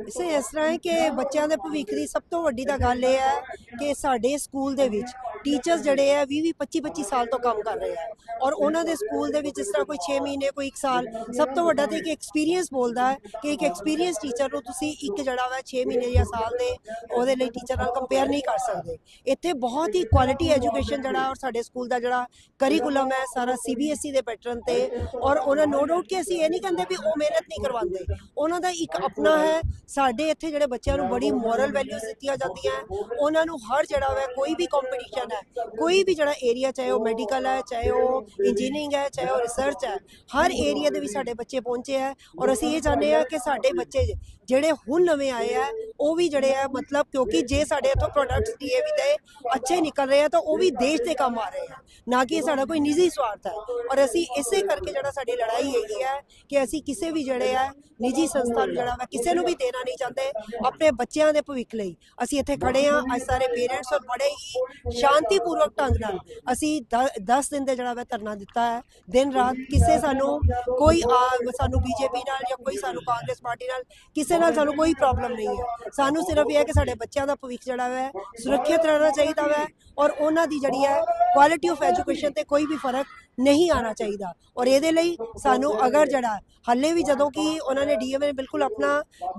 ਇਸੇ ਇਸ ਤਰ੍ਹਾਂ ਹੈ ਕਿ ਬੱਚਿਆਂ ਦੇ ਭਵਿੱਖ ਦੀ ਸਭ ਤੋਂ ਵੱਡੀ ਤਾਂ ਗੱਲ ਇਹ ਹੈ ਕਿ ਸਾਡੇ ਸਕੂਲ ਦੇ ਵਿੱਚ ਟੀਚਰਸ ਜਿਹੜੇ ਆ 20 25 25 ਸਾਲ ਤੋਂ ਕੰਮ ਕਰ ਰਹੇ ਆ। ਔਰ ਉਹਨਾਂ ਦੇ ਸਕੂਲ ਦੇ ਵਿੱਚ ਇਸ ਤਰ੍ਹਾਂ ਕੋਈ 6 ਮਹੀਨੇ, ਕੋਈ 1 ਸਾਲ, ਸਭ ਤੋਂ ਵੱਡਾ ਤੇ ਇੱਕ ਐਕਸਪੀਰੀਅੰਸ ਬੋਲਦਾ ਹੈ ਕਿ ਇੱਕ ਐਕਸਪੀਰੀਅੰਸ ਟੀਚਰ ਨੂੰ ਤੁਸੀਂ ਇੱਕ ਜਿਹੜਾ ਵਾ 6 ਮਹੀਨੇ ਜਾਂ ਸਾਲ ਦੇ ਉਹਦੇ ਲਈ ਟੀਚਰ ਨਾਲ ਕੰਪੇਅਰ ਨਹੀਂ ਕਰ ਸਕਦੇ। ਇੱਥੇ ਬਹੁਤ ਹੀ ਕੁਆਲਿਟੀ ਐਜੂਕੇਸ਼ਨ ਜਿਹੜਾ ਔਰ ਸਾਡੇ ਸਕੂਲ ਦਾ ਜਿਹੜਾ ਕਰਿਕੂਲਮ ਹੈ, ਸਾਰਾ ਸੀਬੀਐਸਈ ਦੇ ਪੈਟਰਨ ਤੇ। ਔਰ ਉਹਨਾਂ ਨੋ ਡਾਊਟ ਕਿ ਅਸੀਂ ਇਹ ਨਹੀਂ ਕਹਿੰਦੇ ਵੀ ਉਹ ਮਿਹਨਤ ਨਹੀਂ ਕਰਵਾਉਂਦੇ। ਉਹਨਾਂ ਦਾ ਇੱਕ ਆਪਣਾ ਹੈ, ਸਾਡੇ ਇੱਥੇ ਜਿਹੜੇ ਬੱਚਿਆਂ ਨੂੰ ਬੜੀ ਮੋਰਲ ਵੈਲਿਊਜ਼ ਦਿੱਤੀਆਂ ਜਾਂਦੀਆਂ ਉਹਨਾਂ ਨੂੰ ਹਰ ਜਿਹੜਾ ਵਾ ਕੋਈ ਵੀ ਕੰਪੀਟੀਸ਼ਨ ਹੈ। ਕੋਈ ਵੀ ਜਿਹੜਾ ਏਰੀਆ ਚਾਹੇ ਉਹ ਮੈਡੀਕਲ ਹੈ, ਚਾਹੇ ਉਹ ਇੰਜੀਨੀਅਰਿੰਗ ਹੈ, ਚਾਹੇ ਉਹ ਰਿਸਰਚ ਹੈ, ਹਰ ਏਰੀਆ ਦੇ ਵਿੱਚ ਸਾਡੇ ਬੱਚੇ ਪਹੁੰਚੇ ਹੈ। ਔਰ ਅਸੀਂ ਇਹ ਚਾਹੁੰਦੇ ਆ ਕਿ ਸਾਡੇ ਬੱਚੇ ਜਿਹੜੇ ਹੁਣ ਨਵੇਂ ਆਏ ਆ ਉਹ ਵੀ ਜਿਹੜੇ ਆ, ਮਤਲਬ ਕਿਉਂਕਿ ਜੇ ਸਾਡੇ ਇੱਥੋਂ ਪ੍ਰੋਡਕਟਸ ਡੀਏਵੀ ਦੇ ਅੱਛੇ ਨਿਕਲ ਰਹੇ ਆ, ਤਾਂ ਉਹ ਵੀ ਦੇਸ਼ ਦੇ ਕੰਮ ਆ ਰਹੇ ਆ। ਨਾ ਕਿ ਇਹ ਸਾਡਾ ਕੋਈ ਨਿੱਜੀ ਸਵਾਰਥ ਹੈ ਔਰ ਅਸੀਂ ਇਸੇ ਕਰਕੇ ਜਿਹੜਾ ਸਾਡੀ ਲੜਾਈ ਹੈਗੀ ਹੈ ਕਿ ਅਸੀਂ ਕਿਸੇ ਵੀ ਜਿਹੜੇ ਆ, ਨਿੱਜੀ ਸੰਸਥਾ ਨੂੰ ਜਿਹੜਾ ਵਾ, ਕਿਸੇ ਨੂੰ ਵੀ ਦੇਣਾ ਨਹੀਂ ਚਾਹੁੰਦੇ ਆਪਣੇ ਬੱਚਿਆਂ ਦੇ ਭਵਿੱਖ ਲਈ। ਅਸੀਂ ਇੱਥੇ ਖੜੇ ਆ, ਅੱਜ ਸਾਰੇ ਪੇਰੈਂਟਸ ਔਰ ਬੜੇ ਹੀ ਸ਼ਾਂਤੀਪੂਰਵਕ ਢੰਗ ਨਾਲ ਅਸੀਂ 10 ਦਿਨ ਦੇ ਜਿਹੜਾ ਵਾ ਧਰਨਾ ਦਿੱਤਾ ਹੈ। ਦਿਨ ਰਾਤ ਕਿਸੇ ਸਾਨੂੰ ਕੋਈ ਸਾਨੂੰ ਬੀਜੇਪੀ ਨਾਲ ਜਾਂ ਕੋਈ ਸਾਨੂੰ ਕਾਂਗਰਸ ਪਾਰਟੀ ਨਾਲ ਕਿਸੇ ਨਾਲ ਸਾਨੂੰ ਕੋਈ ਪ੍ਰੋਬਲਮ ਨਹੀਂ ਹੈ। ਸਾਨੂੰ ਸਿਰਫ ਇਹ ਹੈ ਕਿ ਸਾਡੇ ਬੱਚਿਆਂ ਦਾ ਭਵਿੱਖ ਜਿਹੜਾ ਹੈ ਸੁਰੱਖਿਅਤ ਰਹਿਣਾ ਚਾਹੀਦਾ ਹੈ ਔਰ ਉਹਨਾਂ ਦੀ ਜਿਹੜੀ ਹੈ ਕੁਆਲਿਟੀ ਆਫ ਐਜੂਕੇਸ਼ਨ ਤੇ ਕੋਈ ਵੀ ਫ਼ਰਕ ਨਹੀਂ ਆਣਾ ਚਾਹੀਦਾ। ਔਰ ਇਹਦੇ ਲਈ ਸਾਨੂੰ ਅਗਰ ਜਿਹੜਾ ਹੱਲੇ ਵੀ ਜਦੋਂ ਕਿ ਉਹਨਾਂ ਨੇ ਡੀਐਮ ਨੇ ਬਿਲਕੁਲ ਆਪਣਾ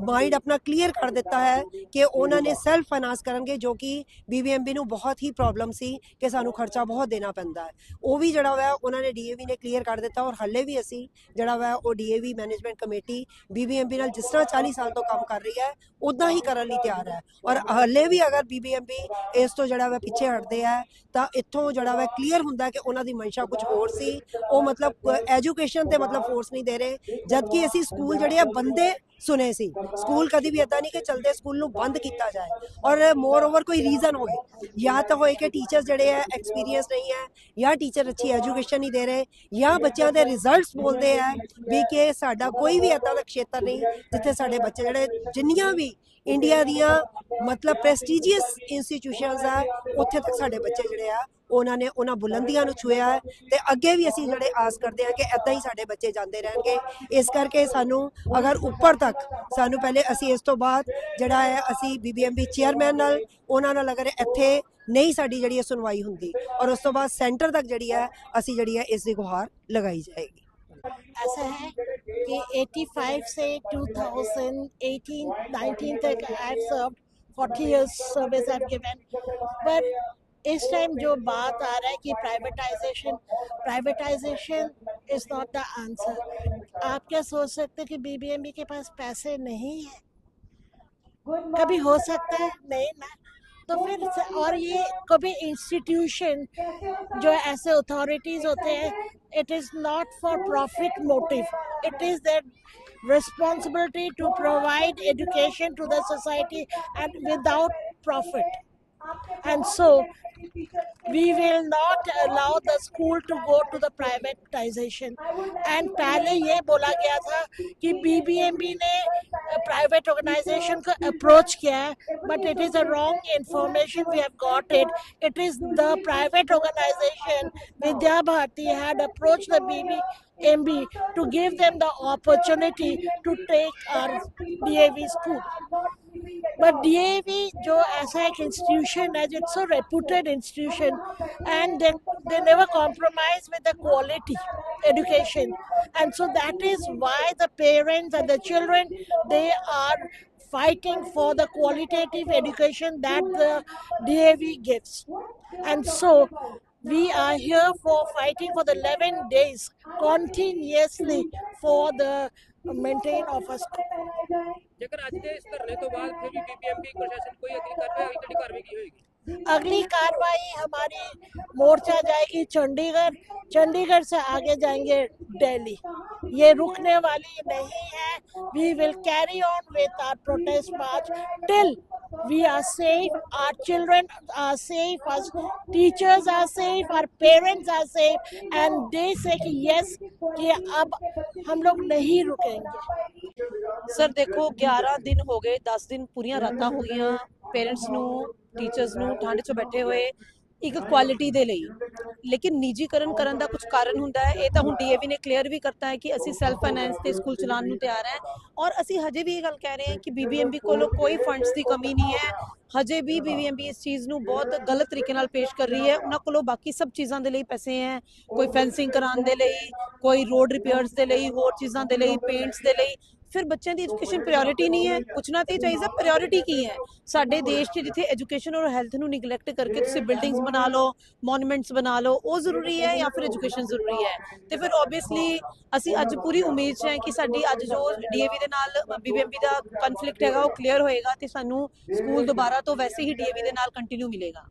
ਮਾਈਂਡ ਆਪਣਾ ਕਲੀਅਰ ਕਰ ਦਿੱਤਾ ਹੈ ਕਿ ਉਹਨਾਂ ਨੇ ਸੈਲਫ ਫਾਈਨਾਂਸ ਕਰਨਗੇ, ਜੋ ਕਿ ਬੀਬੀਐਮਬੀ ਨੂੰ ਬਹੁਤ ਹੀ ਪ੍ਰੋਬਲਮ ਸੀ ਕਿ ਸਾਨੂੰ ਖਰਚਾ ਬਹੁਤ ਦੇਣਾ ਪੈਂਦਾ ਹੈ। ਉਹ ਵੀ ਜਿਹੜਾ ਵਾ, ਉਹਨਾਂ ਨੇ ਡੀਏਵੀ ਨੇ ਕਲੀਅਰ ਕਰ ਦਿੱਤਾ ਔਰ ਹੱਲੇ ਵੀ ਅਸੀਂ ਜਿਹੜਾ ਵਾ, ਉਹ ਡੀਏਵੀ ਮੈਨੇਜਮੈਂਟ ਕਮੇਟੀ ਬੀਬੀਐਮਬੀ ਨਾਲ ਜਿਸ ਤਰ੍ਹਾਂ 40 ਸਾਲ ਤੋਂ ਕੰਮ ਕਰ ਰਹੀ ਹੈ ਉਦਾਂ ਹੀ ਕਰਨ ਲਈ ਤਿਆਰ ਹੈ। ਔਰ ਹੱਲੇ ਵੀ ਅਗਰ ਬੀਬੀਐਮਬੀ ਇਸ ਤੋਂ ਜਿਹੜਾ ਵਾ ਪਿੱਛੇ ਹਟਦੇ ਹੈ, ਤਾਂ ਇੱਥੋਂ ਜਿਹੜਾ ਵਾ ਕਲੀਅਰ ਹੁੰਦਾ ਕਿ ਉਹਨਾਂ ਦੀ ਮਨਸ਼ਾ ਕੁਝ ਹੋਰ ਸੀ। ਉਹ ਮਤਲਬ ਐਜੂਕੇਸ਼ਨ ਤੇ ਮਤਲਬ ਫੋਰਸ ਨਹੀਂ ਦੇ ਰਹੇ। ਜਦਕਿ ਅਸੀਂ ਸਕੂਲ ਜਿਹੜੇ ਆ, ਬੰਦੇ ਸੁਨੇ ਸੀ। ਸਕੂਲ ਕਦੀ ਵੀ ਇਦਾਂ ਨਹੀਂ ਕਿ ਚਲਦੇ ਸਕੂਲ ਨੂੰ ਬੰਦ ਕੀਤਾ ਜਾਏ। ਔਰ ਮੋਰ ਓਵਰ ਕੋਈ ਰੀਜ਼ਨ ਹੋਏ। ਜਾਂ ਤਾਂ ਹੋਏ ਕਿ ਟੀਚਰਸ ਜਿਹੜੇ ਆ ਐਕਸਪੀਰੀਅੰਸ ਨਹੀਂ ਹੈ, ਜਾਂ ਟੀਚਰ ਅੱਛੀ ਐਜੂਕੇਸ਼ਨ ਨਹੀਂ ਦੇ ਰਹੇ, ਜਾਂ ਬੱਚਿਆਂ ਦੇ ਰਿਜ਼ਲਟਸ ਬੋਲਦੇ ਆ ਵੀ ਕਿ ਸਾਡਾ ਕੋਈ ਵੀ ਇਦਾਂ ਦਾ ਖੇਤਰ ਨਹੀਂ ਜਿੱਥੇ ਸਾਡੇ ਬੱਚੇ ਜਿਹੜੇ ਜਿੰਨੀਆਂ ਵੀ ਇੰਡੀਆ ਦੀਆਂ ਮਤਲਬ ਪ੍ਰੈਸਟੀਜੀਅਸ ਇੰਸਟੀਟਿਊਸ਼ਨਸ ਆ, ਉੱਥੇ ਤੱਕ ਸਾਡੇ ਬੱਚੇ ਜਿਹੜੇ ਆ ਉਹਨਾਂ ਨੇ ਉਹਨਾਂ ਬੁਲੰਦੀਆਂ ਨੂੰ ਛੂਇਆ ਹੈ ਤੇ ਅੱਗੇ ਵੀ ਅਸੀਂ ਜਿਹੜੇ ਆਸ ਕਰਦੇ ਹਾਂ ਕਿ ਐਦਾਂ ਹੀ ਸਾਡੇ ਬੱਚੇ ਜਾਂਦੇ ਰਹਿਣਗੇ ਇਸ ਕਰਕੇ ਸਾਨੂੰ ਅਗਰ ਉੱਪਰ ਤੱਕ ਸਾਨੂੰ ਪਹਿਲੇ ਅਸੀਂ ਇਸ ਤੋਂ ਬਾਅਦ ਜਿਹੜਾ ਹੈ ਅਸੀਂ ਬੀਬੀਐਮਬੀ ਚੇਅਰਮੈਨ ਨਾਲ ਉਹਨਾਂ ਨਾਲ ਅਗਰ ਇੱਥੇ ਨਹੀਂ ਸਾਡੀ ਜਿਹੜੀ ਹੈ ਸੁਣਵਾਈ ਹੁੰਦੀ ਔਰ ਉਸ ਤੋਂ ਬਾਅਦ ਸੈਂਟਰ ਤੱਕ ਜਿਹੜੀ ਹੈ ਅਸੀਂ ਜਿਹੜੀ ਹੈ ਇਸ ਦੀ ਗੁਹਾਰ ਲਗਾਈ ਜਾਏਗੀ ऐसा है कि 85 से 2018 19 तक I have served 40 years service I have given but इस टाइम जो बात आ रहा है कि privatization privatization is not the answer आप क्या सोच सकते हैं कि बीबीएमबी के पास पैसे नहीं है कभी हो सकता है नहीं ना तो फिर से- और ये कभी इंस्टीट्यूशन जो ऐसे अथॉरिटीज होते हैं it is not for profit motive it is that responsibility to provide education to the society and without profit and so we will not allow the school to go to the privatization and पहले ये बोला गया था कि BBMB ने private organisation को approach किया है but it is a wrong information we have got it it is the private organization Vidya Bharati had approached the BBMB to give them the opportunity to take our DAV school. But DAV जो ऐसा एक institution है it's a reputed institution and they, they never compromise with the quality education and so that is why the parents and the children they are fighting for the qualitative education that the DAV gives and so We are here for fighting for the 11 days continuously for the maintain of us. अगली कार्रवाई हमारी मोर्चा जाएगी चंडीगढ़ चंडीगढ़ से आगे जाएँगे दिल्ली ये रुकने वाली नहीं है। We will carry on with our protest march till we are safe our children are safe our teachers are safe our parents are safe and they say कि yes कि अब हम लोग नहीं रुकेंगे ਸਰ ਦੇਖੋ 11 ਦਿਨ ਹੋ ਗਏ 10 ਦਿਨ ਪੂਰੀਆਂ ਰਾਤਾਂ ਹੋ ਗਈਆਂ ਪੇਰੈਂਟਸ ਨੂੰ ਟੀਚਰਸ ਨੂੰ ਠੰਡ 'ਚ ਬੈਠੇ ਹੋਏ ਇੱਕ ਕੁਆਲਿਟੀ ਦੇ ਲਈ ਲੇਕਿਨ ਨਿੱਜੀਕਰਨ ਕਰਨ ਦਾ ਕੁਝ ਕਾਰਨ ਹੁੰਦਾ ਹੈ। ਇਹ ਤਾਂ ਹੁਣ ਡੀਏਵੀ ਨੇ ਕਲੀਅਰ ਵੀ ਕਰਤਾ ਹੈ ਕਿ ਅਸੀਂ ਸੈਲਫ ਫਾਈਨੈਂਸ ਤੇ ਸਕੂਲ ਚਲਾਉਣ ਨੂੰ ਤਿਆਰ ਹੈ ਔਰ ਅਸੀਂ ਹਜੇ ਵੀ ਇਹ ਗੱਲ ਕਹਿ ਰਹੇ ਹਾਂ ਕਿ ਬੀਬੀਐਮਬੀ ਕੋਲੋਂ ਕੋਈ ਫੰਡਸ ਦੀ ਕਮੀ ਨਹੀਂ ਹੈ। ਹਜੇ ਵੀ ਬੀਬੀਐਮਬੀ ਇਸ ਚੀਜ਼ ਨੂੰ ਬਹੁਤ ਗਲਤ ਤਰੀਕੇ ਨਾਲ ਪੇਸ਼ ਕਰ ਰਹੀ ਹੈ। ਉਹਨਾਂ ਕੋਲੋਂ ਬਾਕੀ ਸਭ ਚੀਜ਼ਾਂ ਦੇ ਲਈ ਪੈਸੇ ਹੈ। ਕੋਈ ਫੈਂਸਿੰਗ ਕਰਾਉਣ ਦੇ ਲਈ, ਕੋਈ ਰੋਡ ਰਿਪੇਅਰਸ ਦੇ ਲਈ, ਹੋਰ ਚੀਜ਼ਾਂ ਦੇ ਲਈ ਪੇਂਟਸ ਦੇ ਲਈ। ਫਿਰ ਬੱਚਿਆਂ ਦੀ ਐਜੂਕੇਸ਼ਨ ਪ੍ਰਾਇੋਰਟੀ ਨਹੀਂ ਹੈ। ਪੁੱਛਣਾ ਤੇ ਚਾਹੀਦਾ ਪ੍ਰਾਇੋਰਟੀ ਕੀ ਹੈ? ਸਾਡੇ ਦੇਸ਼ 'ਚ ਜਿੱਥੇ ਐਜੂਕੇਸ਼ਨ ਔਰ ਹੈਲਥ ਨੂੰ ਨਿਗਲੈਕਟ ਕਰਕੇ ਤੁਸੀਂ ਬਿਲਡਿੰਗਸ ਬਣਾ ਲਓ ਮੋਨੂਮੈਂਟਸ ਬਣਾ ਲਓ ਉਹ ਜ਼ਰੂਰੀ ਹੈ ਜਾਂ ਫਿਰ ਐਜੂਕੇਸ਼ਨ ਜ਼ਰੂਰੀ ਹੈ? ਤੇ ਫਿਰ ਆਬਵੀਅਸਲੀ ਅਸੀਂ ਅੱਜ ਪੂਰੀ ਉਮੀਦ 'ਚ ਹੈ ਕਿ ਸਾਡੀ ਅੱਜ ਜੋ ਡੀਏਵੀ ਦੇ ਨਾਲ ਬੀਬੀਐਮਬੀ ਦਾ ਕਨਫਲਿਕਟ ਹੈਗਾ ਉਹ ਕਲੀਅਰ ਹੋਏਗਾ ਤੇ ਸਾਨੂੰ ਸਕੂਲ ਦੁਬਾਰਾ ਤੋਂ ਵੈਸੇ ਹੀ ਡੀਏਵੀ ਦੇ ਨਾਲ ਕੰਟੀਨਿਊ ਮਿਲੇਗਾ।